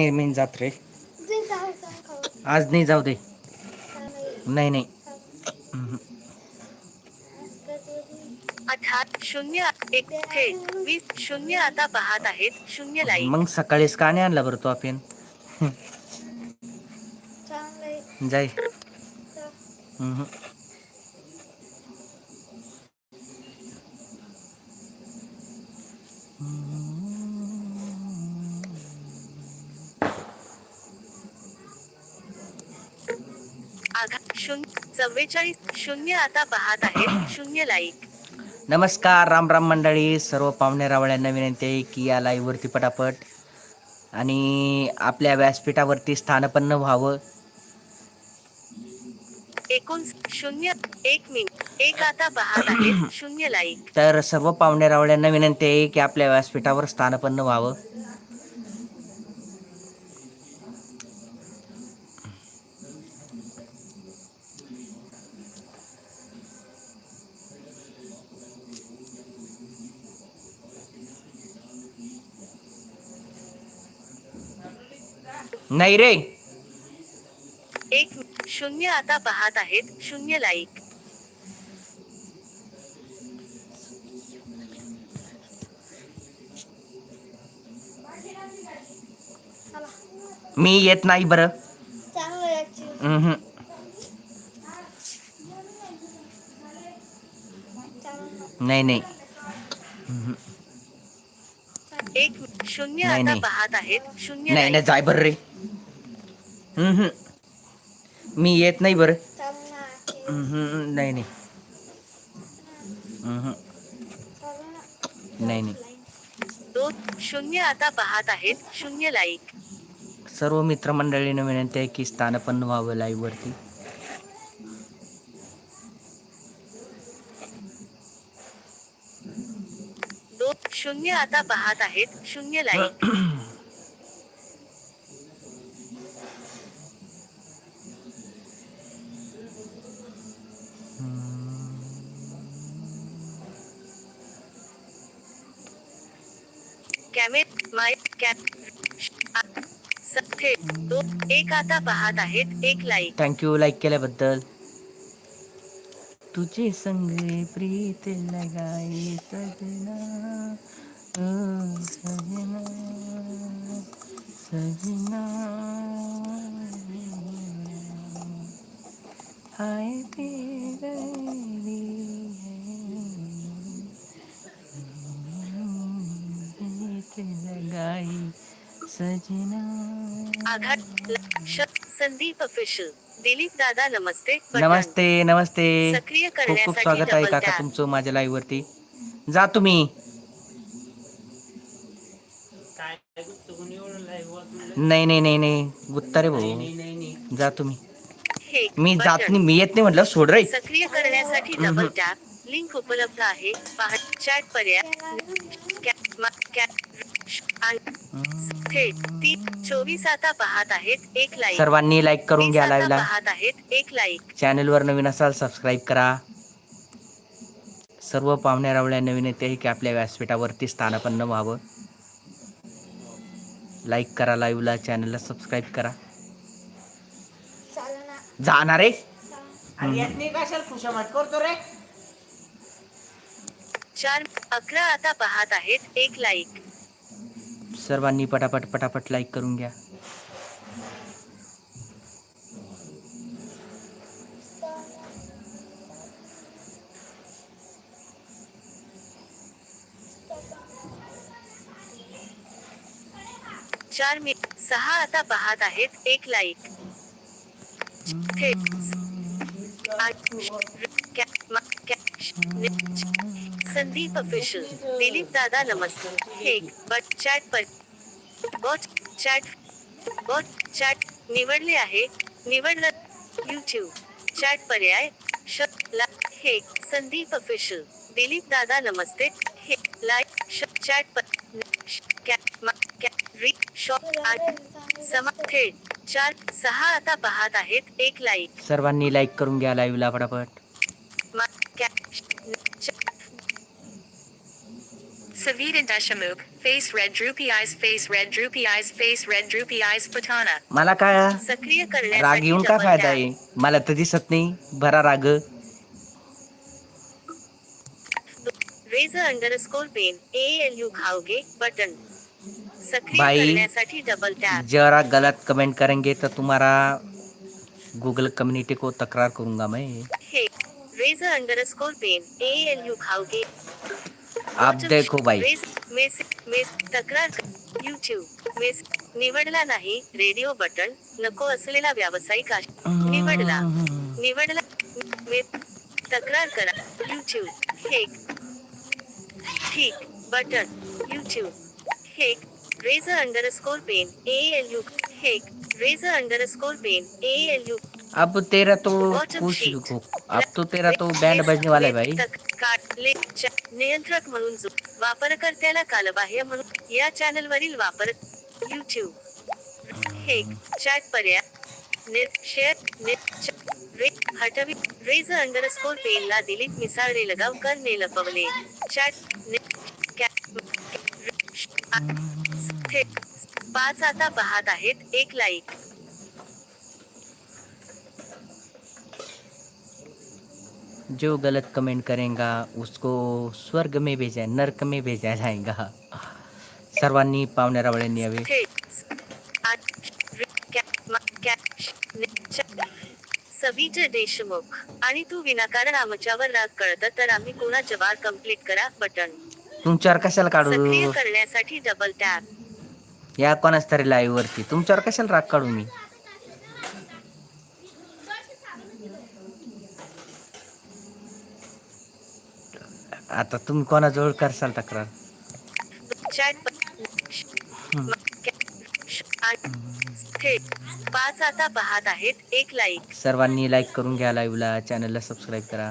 नाही मी जात रे. आज नाही जाऊ दे. नाही नाही. चालेल. हम्म. आज कधी अठरा शून्य एक थेट वीस शून्य आता पाहत आहेत शून्य लाईक मग सकाळीच का नाही आणला बरं तो आपण? चांगलंय चव्वेचाळीस शून्य आता पाहत आहेत शून्य लाईक नमस्कार राम राम मंडळी. सर्व पाहुणे रावळ्यांना विनंती आहे की या लाईव्हवरती पटापट. आणि आपल्या व्यासपीठावरती स्थानपन्न व्हावं. एकूण शून्य एक मिनिट एक आता पाहत आहेत शून्य लाईक तर सर्व पाहुणे रावळ्यांना विनंती आहे की आपल्या व्यासपीठावर स्थानपन्न व्हावं. नाही रे एक शून्य आता पाहत आहेत शून्य लाईक चला. मी येत नाही बरं नाही नाही एक शून्य नाही, आता नाही. पाहत आहेत शून्य नाही नाही लाईक जाय बरं रे. मी येत नाही बरं. नाही नाही. हम्म. नाही नाही. दोन शून्य आता पाहत आहेत शून्य लाईक सर्व मित्रमंडळींना विनंती आहे की स्थानपन्न व्हावं लाईव्हवरती दोन शून्य आता पाहत आहेत शून्य लाईक एक आता पाहत आहेत एक लाईक थँक्यू लाईक केल्याबद्दल. तुझे संगे प्रीत लगाई सजना सजना सजना. हाय तेरे प्रीत लगाई सजना आघात लक्ष संदीप ऑफिशियल दिलीप दादा नमस्ते. नमस्ते नमस्ते। सक्रिय खूप खूप करण्यासाठी स्वागत आहे डबल काका. तुमचं माझ्या लाईव्ह वरती. जा तुम्ही. नाही नाही नाही नाही. गुत्ता रे भाऊ. जा तुम्ही. हे मी जात बटन. नाही मी येत नाही म्हटलं सोड रे. सक्रिय करण्यासाठी डबल टॅप लिंक उपलब्ध आहे. पहा चॅट पर्याय. कॅ- मा- कॅ- चोवीस आता पाहत आहेत एक लाईक सर्वांनी लाईक करून घ्या आता लाईव्हला पाहत आहेत एक लाईक चॅनल वर नवीन असाल सबस्क्राईब करा. सर्व पाहुण्या रावळ्या विनंती आहे की आपल्या व्यासपीठावरती स्थानापन्न व्हावं. लाईक करा लाईव्हला चॅनलला सबस्क्राईब करा. जाणार रे? चार अकरा आता पाहत आहेत एक लाईक सर्वांनी पटापट पटापट लाईक करून घ्या चार मी सहा आता पाहत आहेत एक लाईक थेट आठ कॅ- मा- कॅ- श- नि- श- संदीप ऑफिशियल दिलीप दादा नमस्ते. एक बट चॅट पर बॉट चॅट बॉट चॅट निवडले आहे. निवडलं युट्यूब चॅट पर्याय ला हे संदीप ऑफिशियल दिलीप दादा नमस्ते. हे लाईक श चॅट थेट चार सहा आता पाहत आहेत. एक लाईक सर्वांनी लाईक करून घ्या लाईव्हला पटापट Savita Deshamuk, face red droopy eyes, face red droopy eyes, face red droopy eyes, Patana. मला काय सक्रिय राग करण्यासाठी येऊन काय double फ़ायदा tap. आहे? मला तर दिसत नाही. बरा राग. Rage underscore pen A L button सक्रिय भाई, करण्यासाठी डबल टॅप जरा गलत कमेंट करेंगे तो तुम्हारा गूगल कम्युनिटी को तकरार करूँगा मैं. हे rage underscore pen A L U खाओगे. आप देखो मेस तक्रार युट्यूब मेस निवडला नाही रेडिओ बटन नको असलेला व्यावसायिक निवडला. निवडला तक्रार करा. युट्यूब हे ठीक बटन युट्यूब हे rage underscore pen A L U हे rage underscore pen A L U अब तेरा तो कुछ sheet. अब तो तेरा तो बैंड बजने वाला है भाई। ले- नियंत्रक म्हणून वापरकर्त्याला कालबाह्य म्हणून या चॅनल वरील वापर युट्यूब हे चॅट पर्याय. नेट शेअर नेट हटवी रेज अंडरस्कोर पेनला दिलीप मिसाळ लगावकर ने लपवले. चॅट नेट पाच आता पाहत आहेत एक लाईक जो गलत कमेंट करेगा उसको स्वर्ग में भेजा नरक में भेजा जाएगा। सर्वांनी पावणे रावळ्यांनी यावे थेट आठ रि- कॅ- मा- कॅ- श- नि- च- सवित देशमुख आणि तू विनाकारण आमच्यावर राग कळत तर आम्ही कोणा जवार कंप्लीट करा बटन. तुमच्यावर कशाला काढू? सक्रिय करण्यासाठी डबल टॅप या कोणाच तरी लाईव्ह वरती. तुमच्यावर कशाला राग काढू मी? आता तुम्ही कोणाजवळ करसाल तक्रार? पाच आता पाहत आहेत एक लाईक सर्वांनी लाईक करून घ्या लाईव्हला चॅनलला सबस्क्राईब करा.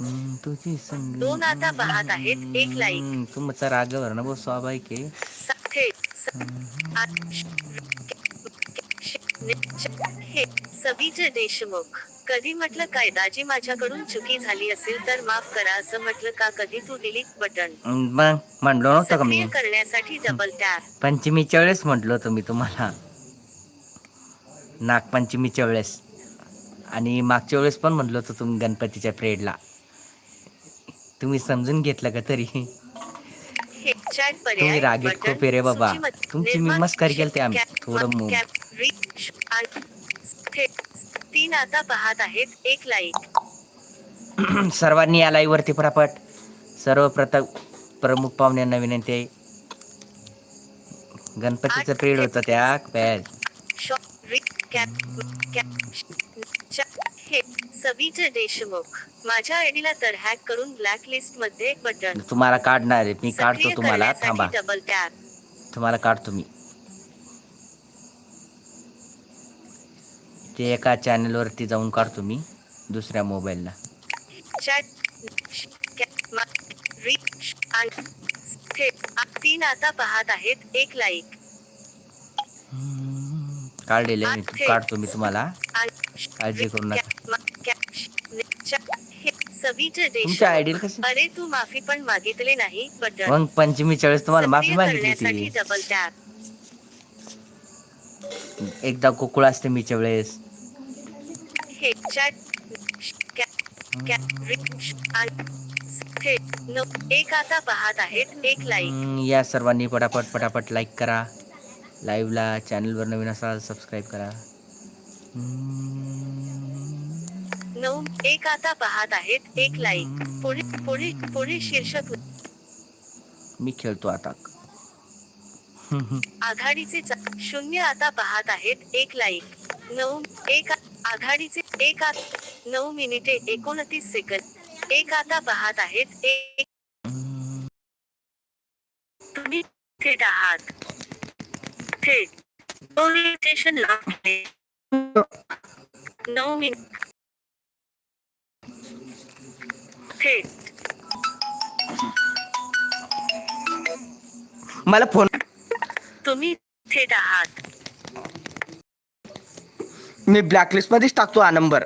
हम्म, तुझी संग दोन आता पाहत आहेत एक लाईक हम्म, तुमचा रागवर ना बहुत स्वाभाविक आहे. थेट स- आठ हे सवित देशमुख. कधी म्हटलं काय दाजी माझ्याकडून चुकी झाली असेल तर माफ करा असं म्हटलं का कधी तू डिलीट बटन मग म्हणलो नव्हतं का मी? सक्रिय करण्यासाठी डबल टॅप पंचमीच्या वेळेस म्हटलं होतं मी तुम्हाला. नागपंचमीच्या वेळेस आणि मागच्या वेळेस पण म्हटलं होतं तुम्ही गणपतीच्या प्रेडला तुम्ही समजून घेतलं का तरी? तुम्ही रागीट बटन, खूप आहे रे बाबा. तुमची मी मस्करी केलती आम्ही. थोडं मा- तीन आता पाहत आहेत एक लाईक सर्वांनी या लाईव्ह वरती पटापट सर्वप्रथम प्रमुख पाहुण्यांना विनंती आहे. गणपतीचं प्रेड होतं त्या पॅज शॉ- री- कॅप- कॅप- श- च- हे सवित देशमुख. माझ्या आयडीला तर हॅक करून ब्लॅक लिस्टमध्ये बटन तुम्हाला काढणार आहे. मी काढतो तुम्हाला थांबा. डबल टॅप तुम्हाला काढतो मी. ते एका चॅनलवरती जाऊन काढतो मी दुसऱ्या मोबाईलला. तीन आता पाहत आहेत एक लाईक काढलेले मी. काढतो मी तुम्हाला. काळजी करू नका. अरे तू माफी पण मागितले नाही मग पंचमीच्या वेळेस तुम्हाला माफी मागितली एकदा गोकुळ असते मीच्या वेळेस हे चॅट श- कॅप- कॅप- री- श- आ- थेट न- एक आता पाहत आहेत एक लाईक या सर्वांनी पटापट पटापट लाईक करा. लाईव्हला चॅनलवर नवीन असाल सबस्क्राईब करा. नऊ एक आता पाहत आहेत एक लाईक पुढे पुढे पुढे शीर्षक मी खेळतो आता. आघाडीचे चा- शून्य आता पाहत आहेत. एक लाईक नऊ एक आघाडीचे एक आ- नऊ मिनिटे एकोणतीस सेकंद. एक आता पाहत आहेत. एक तुम्ही थेट आहात थेट पोलीस स्टेशन आहे. नऊ मिनिट थेट मला फोन तुम्ही थेट आहात मी ब्लॅकलिस्टमध्येच टाकतो हा नंबर